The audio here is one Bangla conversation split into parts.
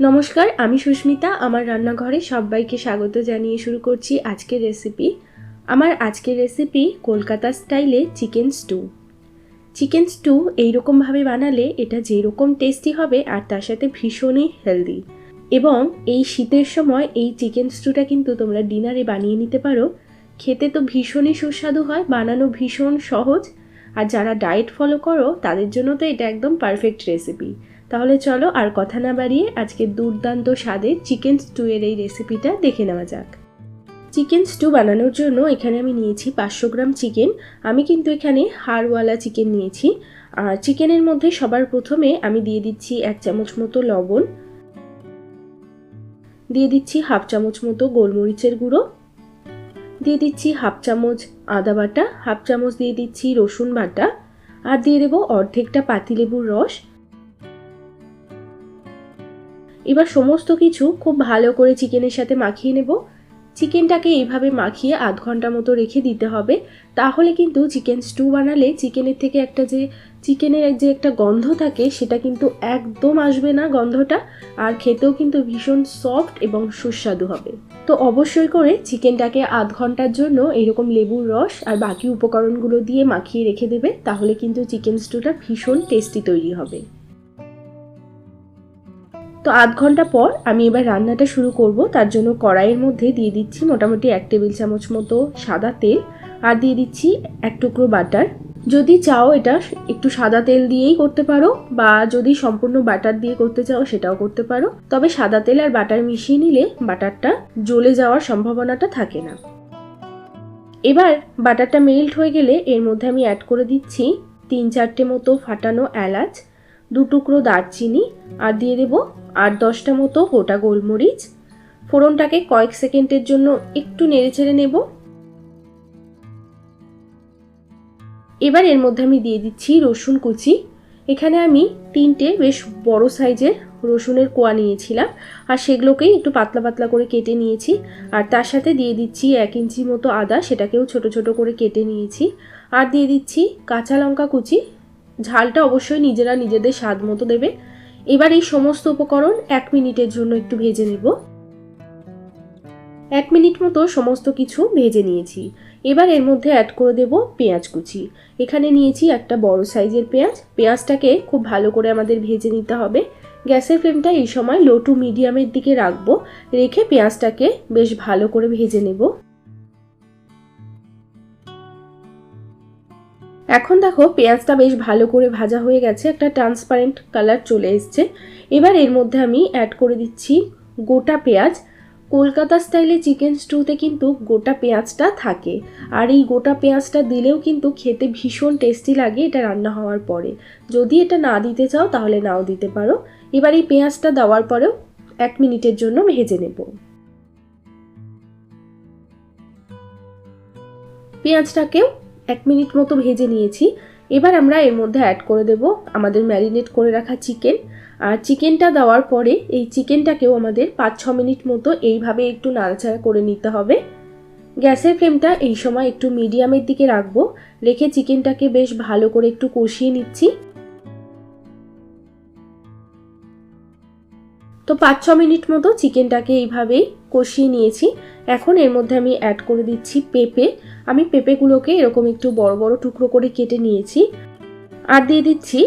নমস্কার, আমি সুস্মিতা। আমার রান্নাঘরে সবাইকে স্বাগত জানিয়ে শুরু করছি আজকের রেসিপি আমার আজকের রেসিপি কলকাতা স্টাইলে চিকেন স্টু চিকেন স্টু এইরকমভাবে বানালে এটা যেরকম টেস্টি হবে আর তার সাথে ভীষণই হেলদি এবং এই শীতের সময় এই চিকেন স্টুটা কিন্তু তোমরা ডিনারে বানিয়ে নিতে পারো। খেতে তো ভীষণই সুস্বাদু হয়, বানানো ভীষণ সহজ। আর যারা ডায়েট ফলো করো, তাদের জন্য তো এটা একদম পারফেক্ট রেসিপি তাহলে চলো আর কথা না বাড়িয়ে আজকে দুর্দান্ত স্বাদের চিকেন স্টুয়ের এই রেসিপিটা দেখে নেওয়া যাক। চিকেন স্টু বানানোর জন্য এখানে আমি নিয়েছি পাঁচশো গ্রাম চিকেন। আমি কিন্তু এখানে হাড়ওয়ালা চিকেন নিয়েছি। আর চিকেনের মধ্যে সবার প্রথমে আমি দিয়ে দিচ্ছি এক চামচ মতো লবণ। দিয়ে দিচ্ছি হাফ চামচ মতো গোলমরিচের গুঁড়ো। দিয়ে দিচ্ছি হাফ চামচ আদা বাটা, হাফ চামচ দিয়ে দিচ্ছি রসুন বাটা। আর দিয়ে দেবো অর্ধেকটা পাতিলেবুর রস। এবার সমস্ত কিছু খুব ভালো করে চিকেনের সাথে মাখিয়ে নেব। চিকেনটাকে এইভাবে মাখিয়ে আধ ঘণ্টা মতো রেখে দিতে হবে। তাহলে কিন্তু চিকেন স্টু বানালে চিকেনের থেকে একটা যে চিকেনের যে একটা গন্ধ থাকে, সেটা কিন্তু একদম আসবে না গন্ধটা। আর খেতেও কিন্তু ভীষণ সফট এবং সুস্বাদু হবে। তো অবশ্যই করে চিকেনটাকে আধ ঘণ্টার জন্য এরকম লেবুর রস আর বাকি উপকরণগুলো দিয়ে মাখিয়ে রেখে দেবে, তাহলে কিন্তু চিকেন স্টুটা ভীষণ টেস্টি তৈরি হবে। তো আধ ঘণ্টা পর আমি এবার রান্নাটা শুরু করব। তার জন্য কড়াইয়ের মধ্যে দিয়ে দিচ্ছি মোটামুটি এক টেবিল চামচ মতো সাদা তেল আর দিয়ে দিচ্ছি এক টুকরো বাটার। যদি চাও এটা একটু সাদা তেল দিয়েই করতে পারো বা যদি সম্পূর্ণ বাটার দিয়ে করতে চাও সেটাও করতে পারো। তবে সাদা তেল আর বাটার মিশিয়ে নিলে বাটারটা জ্বলে যাওয়ার সম্ভাবনাটা থাকে না। এবার বাটারটা মেল্ট হয়ে গেলে এর মধ্যে আমি অ্যাড করে দিচ্ছি তিন চারটে মতো ফাটানো এলাচ টুকরো দারচিনি আর দিয়ে দেবো আট দশটা মতো গোটা গোলমরিচ। ফোড়নটাকে কয়েক সেকেন্ডের জন্য একটু নেড়ে চেড়ে নেব। এবার এর মধ্যে আমি দিয়ে দিচ্ছি রসুন কুচি। এখানে আমি তিনটে বেশ বড় সাইজের রসুনের কোয়া নিয়েছিলাম আর সেগুলোকেই একটু পাতলা পাতলা করে কেটে নিয়েছি। আর তার সাথে দিয়ে দিচ্ছি এক ইঞ্চি মতো আদা, সেটাকেও ছোট ছোট করে কেটে নিয়েছি। আর দিয়ে দিচ্ছি কাঁচা লঙ্কা কুচি ঝালটা অবশ্যই নিজেরা নিজেদের স্বাদ মতো দেবে। এবার এই সমস্ত উপকরণ এক মিনিটের জন্য একটু ভেজে নেব। এক মিনিট মতো সমস্ত কিছু ভেজে নিয়েছি। এবার এর মধ্যে অ্যাড করে দেব পেঁয়াজ কুচি। এখানে নিয়েছি একটা বড় সাইজের পেঁয়াজ। পেঁয়াজটাকে খুব ভালো করে আমাদের ভেজে নিতে হবে। গ্যাসের ফ্লেমটা এই সময় লো টু মিডিয়ামের দিকে রাখব। রেখে পেঁয়াজটাকে বেশ ভালো করে ভেজে নেব। এখন দেখো পেঁয়াজটা বেশ ভালো করে ভাজা হয়ে গেছে, একটা ট্রান্সপারেন্ট কালার চলে এসছে। এবার এর মধ্যে আমি অ্যাড করে দিচ্ছি গোটা পেঁয়াজ। কলকাতা স্টাইলে চিকেন স্টুতে কিন্তু গোটা পেঁয়াজটা থাকে। আর এই গোটা পেঁয়াজটা দিলেও কিন্তু খেতে ভীষণ টেস্টি লাগে এটা রান্না হওয়ার পরে। যদি এটা না দিতে চাও তাহলে নাও দিতে পারো। এবার এই পেঁয়াজটা দেওয়ার পরেও এক মিনিটের জন্য ভেজে নেব। পেঁয়াজটাকেও এক মিনিট মতো ভেজে নিয়েছি। এবার আমরা এর মধ্যে অ্যাড করে দেব আমাদের ম্যারিনেট করে রাখা চিকেন আর চিকেনটা দেওয়ার পরে এই চিকেনটাকেও আমাদের পাঁচ ছ মিনিট মতো এইভাবে একটু নাড়াচাড়া করে নিতে হবে। গ্যাসের ফ্লেমটা এই সময় একটু মিডিয়ামের দিকে রাখব। রেখে চিকেনটাকে বেশ ভালো করে একটু কষিয়ে নিচ্ছি। তো পাঁচ, ছ মিনিট মতো চিকেনটাকে এইভাবেই কষিয়ে নিয়েছি। এখন এর মধ্যে আমি অ্যাড করে দিচ্ছি পেঁপে। আমি পেঁপেগুলোকে এরকম একটু বড় বড় টুকরো করে কেটে নিয়েছি। আর দিয়ে দিচ্ছি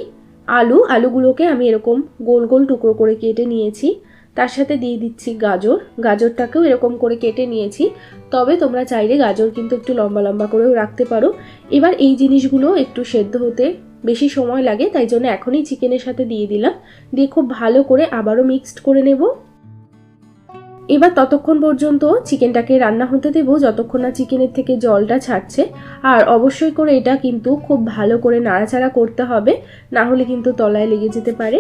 আলু। আলুগুলোকে আমি এরকম গোল গোল টুকরো করে কেটে নিয়েছি। তার সাথে দিয়ে দিচ্ছি গাজর। গাজরটাকেও এরকম করে কেটে নিয়েছি। তবে তোমরা চাইলে গাজর কিন্তু একটু লম্বা লম্বা করেও রাখতে পারো। এবার এই জিনিসগুলো একটু সেদ্ধ হতে বেশি সময় লাগে, তাই জন্য এখনই চিকেনের সাথে দিয়ে দিলাম। দিয়ে খুব ভালো করে আবারও মিক্সড করে নেব। এবার ততক্ষণ পর্যন্ত চিকেনটাকে রান্না হতে দেবো, যতক্ষণ না চিকেনের থেকে জলটা ছাড়ছে। আর অবশ্যই করে এটা কিন্তু খুব ভালো করে নাড়াচাড়া করতে হবে, না হলে কিন্তু তলায় লেগে যেতে পারে।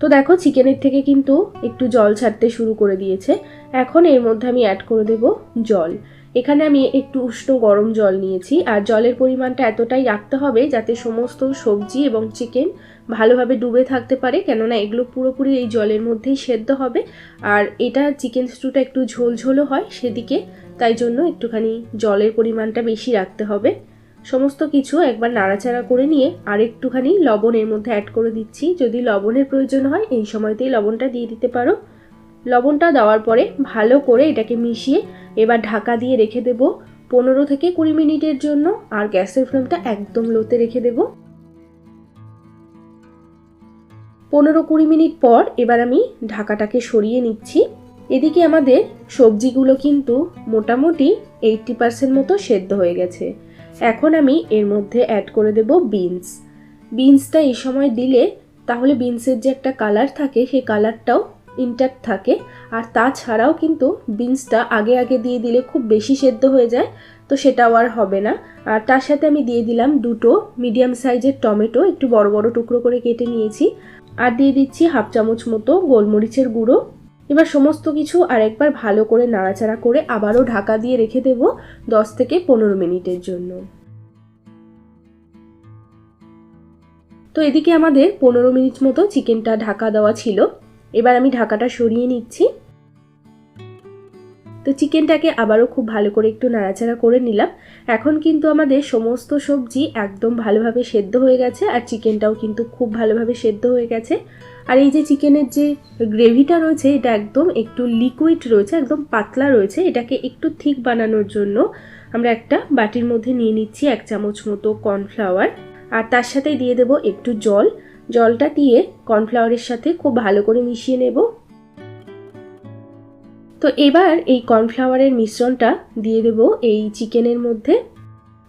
তো দেখো, চিকেনের থেকে কিন্তু একটু জল ছাড়তে শুরু করে দিয়েছে। এখন এর মধ্যে আমি অ্যাড করে দেব জল। এখানে আমি একটু উষ্ণ গরম জল নিয়েছি, আর জলের পরিমাণটা এতটাই রাখতে হবে যাতে সমস্ত সবজি এবং চিকেন ভালোভাবে ডুবে থাকতে পারে, কেননা এগুলো পুরোপুরি এই জলের মধ্যেই সেদ্ধ হবে, আর এটা চিকেন স্টুটা একটু ঝোল ঝোলও হয় সেদিকে, তাই জন্য একটুখানি জলের পরিমাণটা বেশি রাখতে হবে। সমস্ত কিছু একবার নাড়াচাড়া করে নিয়ে আর একটুখানি লবণ এর মধ্যে অ্যাড করে দিচ্ছি, যদি লবণের প্রয়োজন হয়, এই সময়তেই লবণটা দিয়ে দিতে পারো। লবণটা দেওয়ার পরে ভালো করে এটাকে মিশিয়ে এবার ঢাকা দিয়ে রেখে দেব পনেরো থেকে কুড়ি মিনিটের জন্য আর গ্যাসের ফ্লেমটা একদম লোতে রেখে দেব। পনেরো কুড়ি মিনিট পর এবার আমি ঢাকাটাকে সরিয়ে নিচ্ছি। এদিকে আমাদের সবজিগুলো কিন্তু মোটামুটি এইটটি পার্সেন্ট মতো সেদ্ধ হয়ে গেছে। এখন আমি এর মধ্যে অ্যাড করে দেব বিনস। বিনসটা এই সময় দিলে তাহলে বিনসের যে একটা কালার থাকে, সেই কালারটাও ইনট্যাক্ট থাকে। আর তাছাড়াও কিন্তু বিনসটা আগে আগে দিয়ে দিলে খুব বেশি সেদ্ধ হয়ে যায়, তো সেটাও আর হবে না। আর তার সাথে আমি দিয়ে দিলাম দুটো মিডিয়াম সাইজের টমেটো, একটু বড় বড় টুকরো করে কেটে নিয়েছি। আর দিয়ে দিচ্ছি হাফ চামচ মতো গোলমরিচের গুঁড়ো। এবার সমস্ত কিছু আরেকবার ভালো করে নাড়াচাড়া করে আবারও ঢাকা দিয়ে রেখে দেব দশ থেকে পনেরো মিনিটের জন্য। তো এদিকে আমাদের পনেরো মিনিট মতো চিকেনটা ঢাকা দেওয়া ছিল। এবার আমি ঢাকাটা সরিয়ে নিচ্ছি। তো চিকেনটাকে আবারও খুব ভালো করে একটু নাড়াচাড়া করে নিলাম। এখন কিন্তু আমাদের সমস্ত সবজি একদম ভালোভাবে সেদ্ধ হয়ে গেছে আর চিকেনটাও কিন্তু খুব ভালোভাবে সেদ্ধ হয়ে গেছে। আর এই যে চিকেনের যে গ্রেভিটা রয়েছে, এটা একদম একটু লিকুইড রয়েছে, একদম পাতলা রয়েছে। এটাকে একটু থিক বানানোর জন্য আমরা একটা বাটির মধ্যে নিয়ে নিচ্ছি এক চামচ মতো কর্নফ্লাওয়ার আর তার সাথে দিয়ে দেব একটু জল। জলটা দিয়ে কর্নফ্লাওয়ারের সাথে খুব ভালো করে মিশিয়ে নেব। তো এবার এই কর্নফ্লাওয়ারের মিশ্রণটা দিয়ে দেব এই চিকেনের মধ্যে।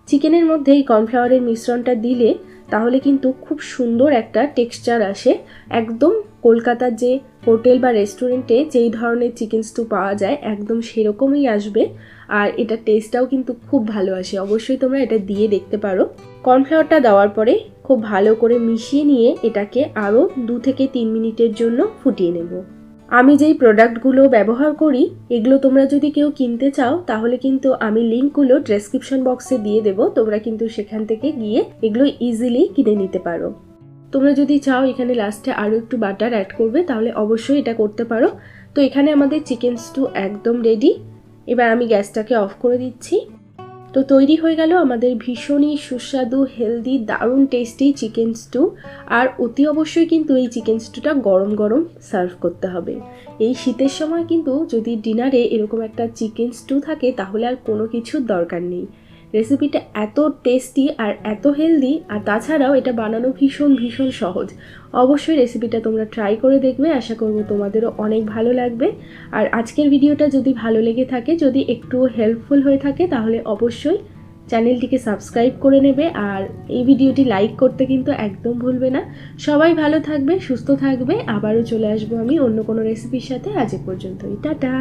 চিকেনের মধ্যে এই কর্নফ্লাওয়ারের মিশ্রণটা দিলে তাহলে কিন্তু খুব সুন্দর একটা টেক্সচার আসে। একদম কলকাতার যে হোটেল বা রেস্টুরেন্টে যেই ধরনের চিকেন স্টু পাওয়া যায়, একদম সেরকমই আসবে। আর এটা টেস্টটাও কিন্তু খুব ভালো আসে। অবশ্যই তোমরা এটা দিয়ে দেখতে পারো। কর্নফ্লাওয়ারটা দেওয়ার পরে খুব ভালো করে মিশিয়ে নিয়ে এটাকে আরও দু থেকে তিন মিনিটের জন্য ফুটিয়ে নেব। আমি যেই প্রোডাক্টগুলো ব্যবহার করি, এগুলো তোমরা যদি কেউ কিনতে চাও, তাহলে কিন্তু আমি লিঙ্কগুলো ডেসক্রিপশন বক্সে দিয়ে দেবো। তোমরা কিন্তু সেখান থেকে গিয়ে এগুলো ইজিলি কিনে নিতে পারো। তোমরা যদি চাও এখানে লাস্টে আরও একটু বাটার অ্যাড করবে, তাহলে অবশ্যই এটা করতে পারো। তো এখানে আমাদের চিকেন স্টু একদম রেডি এবার আমি গ্যাসটাকে অফ করে দিচ্ছি। তো তৈরি হয়ে গেল আমাদের ভীষণই সুস্বাদু হেলদি দারুণ টেস্টি চিকেন স্টু আর অতি অবশ্যই কিন্তু এই চিকেন স্টুটা গরম গরম সার্ভ করতে হবে। এই শীতের সময় কিন্তু যদি ডিনারে এরকম একটা চিকেন স্টু থাকে, তাহলে আর কোনো কিছুর দরকার নেই। রেসিপিটা এত টেস্টি আর এত হেলদি, আর তাছাড়াও এটা বানানো ভীষণ ভীষণ সহজ। অবশ্যই রেসিপিটা তোমরা ট্রাই করে দেখবে, আশা করব তোমাদেরও অনেক ভালো লাগবে। আর আজকের ভিডিওটা যদি ভালো লেগে থাকে, যদি একটু হেল্পফুল হয়ে থাকে, তাহলে অবশ্যই চ্যানেলটিকে সাবস্ক্রাইব করে নেবে, আর এই ভিডিওটি লাইক করতে কিন্তু একদম ভুলবে না। সবাই ভালো থাকবে, সুস্থ থাকবে, আবারও চলে আসব আমি অন্য কোনো রেসিপির সাথে। আজ পর্যন্তই। টাটা!